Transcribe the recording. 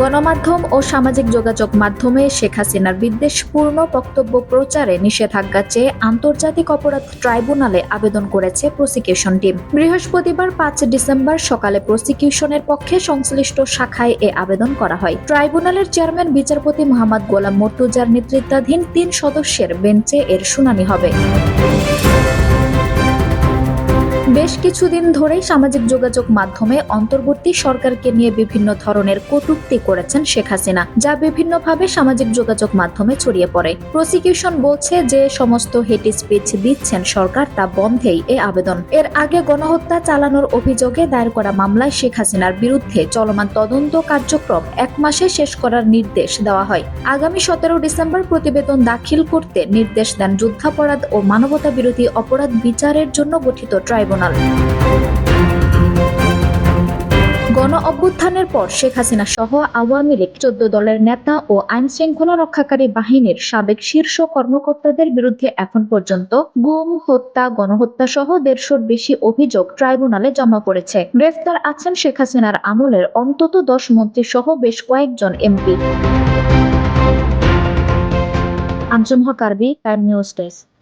গণমাধ্যম ও সামাজিক যোগাযোগ মাধ্যমে শেখ হাসিনার বিদ্বেষপূর্ণ বক্তব্য প্রচারে নিষেধাজ্ঞা চেয়ে আন্তর্জাতিক অপরাধ ট্রাইব্যুনালে আবেদন করেছে প্রসিকিউশন টিম। বৃহস্পতিবার পাঁচ ডিসেম্বর সকালে প্রসিকিউশনের পক্ষে সংশ্লিষ্ট শাখায় এ আবেদন করা হয়। ট্রাইব্যুনালের চেয়ারম্যান বিচারপতি মোহাম্মদ গোলাম মর্তুজার নেতৃত্বাধীন তিন সদস্যের বেঞ্চে এর শুনানি হবে। বেশ কিছুদিন ধরেই সামাজিক যোগাযোগ মাধ্যমে অন্তর্বর্তী সরকারকে নিয়ে বিভিন্ন ধরনের কটূক্তি করেছেন শেখ হাসিনা, যা বিভিন্নভাবে সামাজিক যোগাযোগ মাধ্যমে ছড়িয়ে পড়ে। প্রসিকিউশন বলছে যে সমস্ত হেট স্পিচ দিচ্ছেন সরকার, তা বন্ধেই এ আবেদন। এর আগে গণহত্যা চালানোর অভিযোগে দায়ের করা মামলায় শেখ হাসিনার বিরুদ্ধে চলমান তদন্ত কার্যক্রম এক মাসে শেষ করার নির্দেশ দেওয়া হয়। আগামী সতেরো ডিসেম্বর প্রতিবেদন দাখিল করতে নির্দেশ দেন যুদ্ধাপরাধ ও মানবতা বিরোধী অপরাধ বিচারের জন্য গঠিত ট্রাইব্যুনাল। গণ অভ্যুত্থানের পর শেখ হাসিনা সহ আওয়ামী লীগ, চোদ্দ দলের নেতা ও আইন শৃঙ্খলা রক্ষাকারী বাহিনীর সাবেক শীর্ষ কর্মকর্তাদের বিরুদ্ধে এখন পর্যন্ত গুম, হত্যা, গণহত্যা সহ দেড়শোর বেশি অভিযোগ ট্রাইব্যুনালে জমা পড়েছে। গ্রেফতার আছেন শেখ হাসিনার আমলের অন্তত দশ মন্ত্রী সহ বেশ কয়েকজন এমপি। আঞ্জুম হক আরবি টাইম নিউজ ডেস্ক।